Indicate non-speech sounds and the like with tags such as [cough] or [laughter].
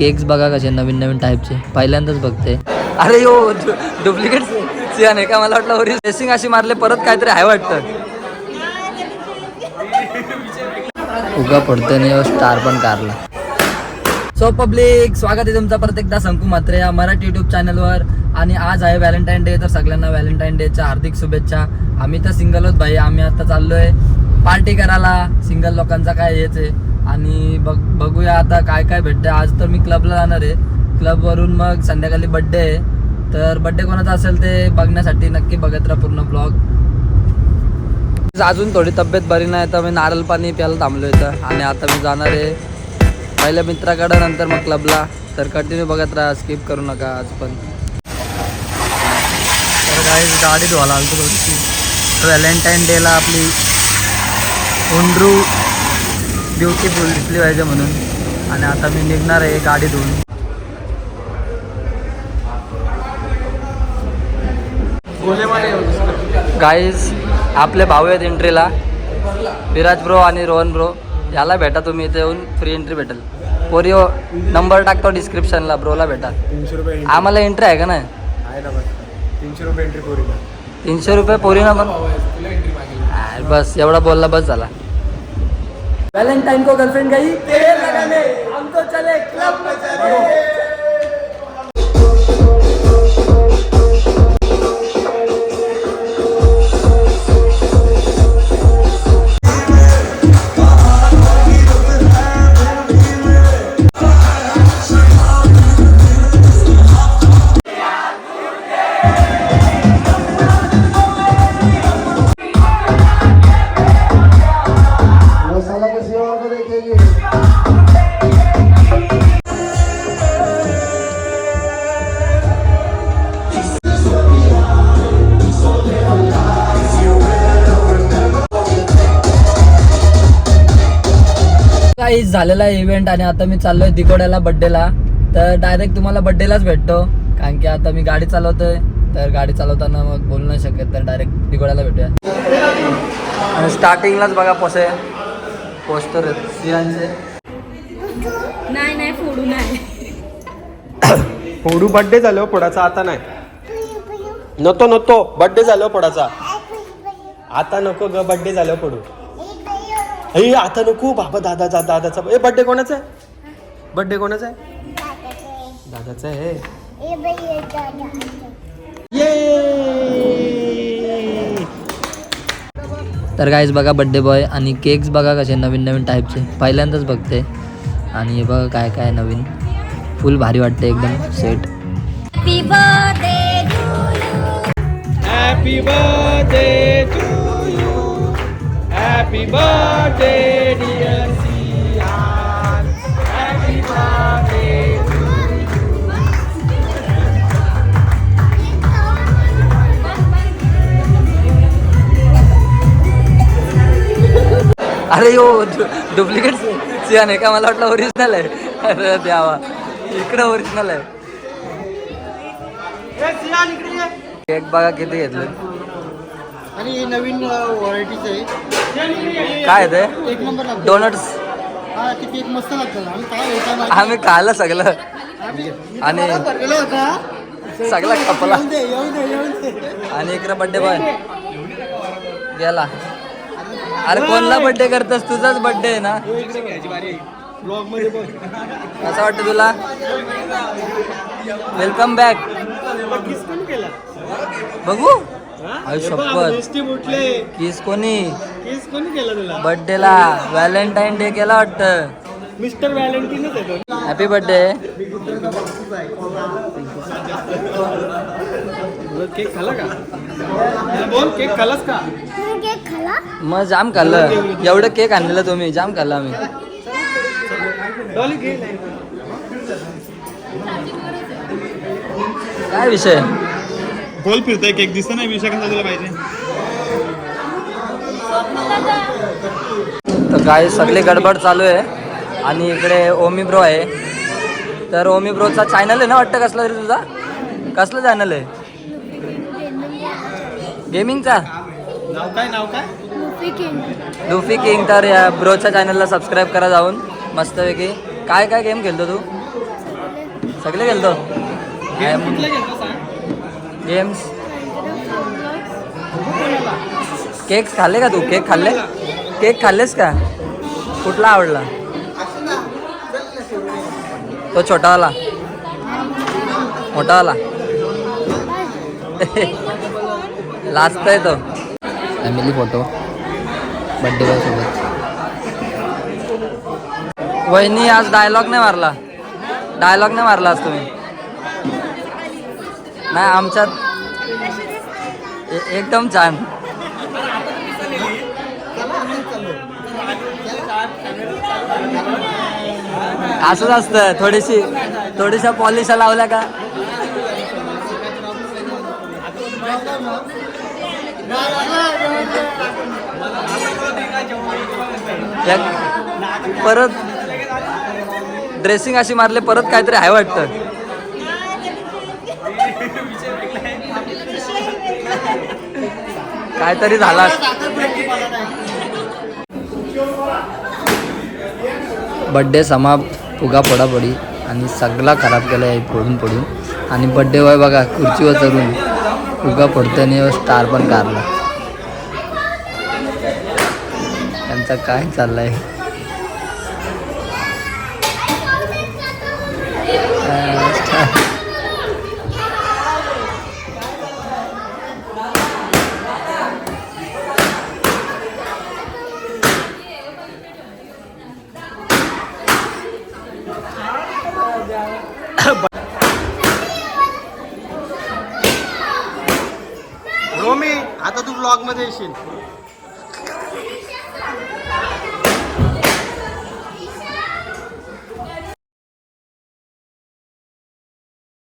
Cakes बघा कसे नवीन नवीन टाईपचे पहिल्यांदाच बघते. अरे यो डुप्लिकेट सियान आहे का? मला वाटलं ओरिजिनल ड्रेसिंग अशी मारले परत काहीतरी आहे वाटतं. उगा पडतोय नाही स्टार पण कारला. सो पब्लिक स्वागत आहे तुमचं परत एकदा संकू मात्रे या मराठी युट्यूब चॅनलवर आणि आज आहे व्हॅलेंटाईन डे तर सगळ्यांना व्हॅलेंटाईन डेच्या हार्दिक शुभेच्छा. आम्ही तर सिंगल होत भाई आम्ही आता चाललोय पार्टी करायला. सिंगल लोकांचा काय हेच आहे. आणि बघ बघूया आता काय काय भेटतं आज तर मी क्लबला जाणार आहे. क्लबवरून मग संध्याकाळी बड्डे आहे. तर बड्डे कोणाचा असेल ते बघण्यासाठी नक्की बघत राहा पूर्ण ब्लॉग अजून थोडी तब्येत बरी नाही तर मी नारळ पाणी प्यायला थांबलो इथं. आणि आता मी जाणार आहे पहिल्या मित्राकडं नंतर मग क्लबला तर कंटिन्यू बघत राहा स्किप करू नका आज पण. तर काही गाडी धुवायला आलो थोडीशी व्हॅलेंटाईन डेला आपली उंडरू ब्युटिफुल दिसली पाहिजे म्हणून. आणि आता मी निघणार आहे गाडी धुवून. गाईज आपले भाऊ आहेत एंट्रीला विराज ब्रो आणि रोहन ब्रो याला भेटा तुम्ही इथे येऊन. फ्री एंट्री भेटेल. पोरिओ नंबर टाकतो डिस्क्रिप्शनला ब्रोला भेटा. तीनशे रुपये आम्हाला एंट्री आहे का नाही? आहे ना बस. तीनशे रुपये एंट्री पोरीला. तीनशे रुपये पोरीना पण. बस एवढा बोलला बस झाला. वैलेंटाइन को गर्लफ्रेंड गई तेल लगाने। काही झालेला इव्हेंट आणि आता मी चाललोय दिकोड्याला बड्डेला तर डायरेक्ट तुम्हाला बड्डेलाच भेटतो. कारण की आता मी गाडी चालवतोय. तर गाडी चालवताना मग बोलू नाही शकत तर डायरेक्ट दिकोड्याला भेटूया. आणि स्टार्टिंगलाच बघा पोसे. पोस्टर नाही नाही फोडू नाही. फोडू बड्डे झालो पुढाचा आता नाही. नको नको. बड्डे झालो पुढाचा आता नको ग बड्डे झालो पडू ए आता नको बाबा दादा जा दादाचा. ए बड्डे कोणाचा आहे? बड्डे कोणाचा आहे? दादाचा आहे. ये तर गाईज बघा बड्डे बॉय आणि केक्स बघा कसे नवीन नवीन टाईपचे पहिल्यांदाच बघते. आणि हे बघा काय काय नवीन. फुल भारी वाटते एकदम set happy birthday happy birthday to you happy birthday dear सियान हॅपी बर्थडे अरे यो डुप्लिकेट सियान आहे का? मला वाटलं ओरिजिनल आहे. अरे द्यावा इकडं ओरिजिनल आहे. केक बघा किती घेतले? आणि हे नवीन व्हरायटीच आहे. काय ते? डोनट्स हा आम्ही खाल्लं सगळं. आणि सगळा खपला. आणि इकडे बड्डे बॉय गेला. अरे कोणला बड्डे करतस? तुझाच बड्डे आहे ना? बघ. कसं वाटतं तुला? वेलकम बॅक बघू. उठले किस कोणी? किस कोणी केला तुला? बर्थडेला व्हॅलेंटाईन डे केला वाटतं. मिस्टर व्हॅलेंटिनच आहे तो. हॅपी बर्थडे केक खाला का? बोल केक खालास का? खाला? मग जाम खाल्लं. एवढं केक आणलेलं तुम्ही जाम खाल्लं आम्ही. डॉली घे. काय विषय? गोल फिरतोय केक दिसत नाही विषय कसा तुला पाहिजे? तर काय सगळी गडबड चालू आहे. आणि इकडे ओमी ब्रो आहे. तर ओमी ब्रोचा चॅनल आहे ना वाटतं कसला तरी तुझा? कसलं चॅनल आहे? गेमिंगचा नाव काय नाव काय लुफी किंग तर या ब्रोच्या चॅनलला सबस्क्राईब करा जाऊन. मस्तपैकी. काय काय गेम खेळतो तू? सगळे सांग? गेम्स केक खाल्ले का तू? केक खाल्ले? केक खाल्लेस का? कुठला आवडला? तो छोटावाला. मोठावाला. [laughs] लास्ट आहे तो. फॅमिली फोटो बड्डे बॉय सोबत वहिनी आज डायलॉग नाही मारला. डायलॉग नाही मारला आज तुम्ही. नाही आमच्यात एकदम छान. असंच असतं. थोडीशी थोडीशा पॉलिशा लावल्या का? परत ड्रेसिंग अशी मारले परत काहीतरी आहे वाटतं. काहीतरी झाला. बड्डे समा फुगा पडापडी आणि सगळा खराब केला आहे फोडून पडून आणि बड्डे बॉय बघा खुर्चीवर चढून फुगा पडताना स्टार पण काढला. त्यांचा काय चाललं आहे आता तू ब्लॉगमध्ये येशील.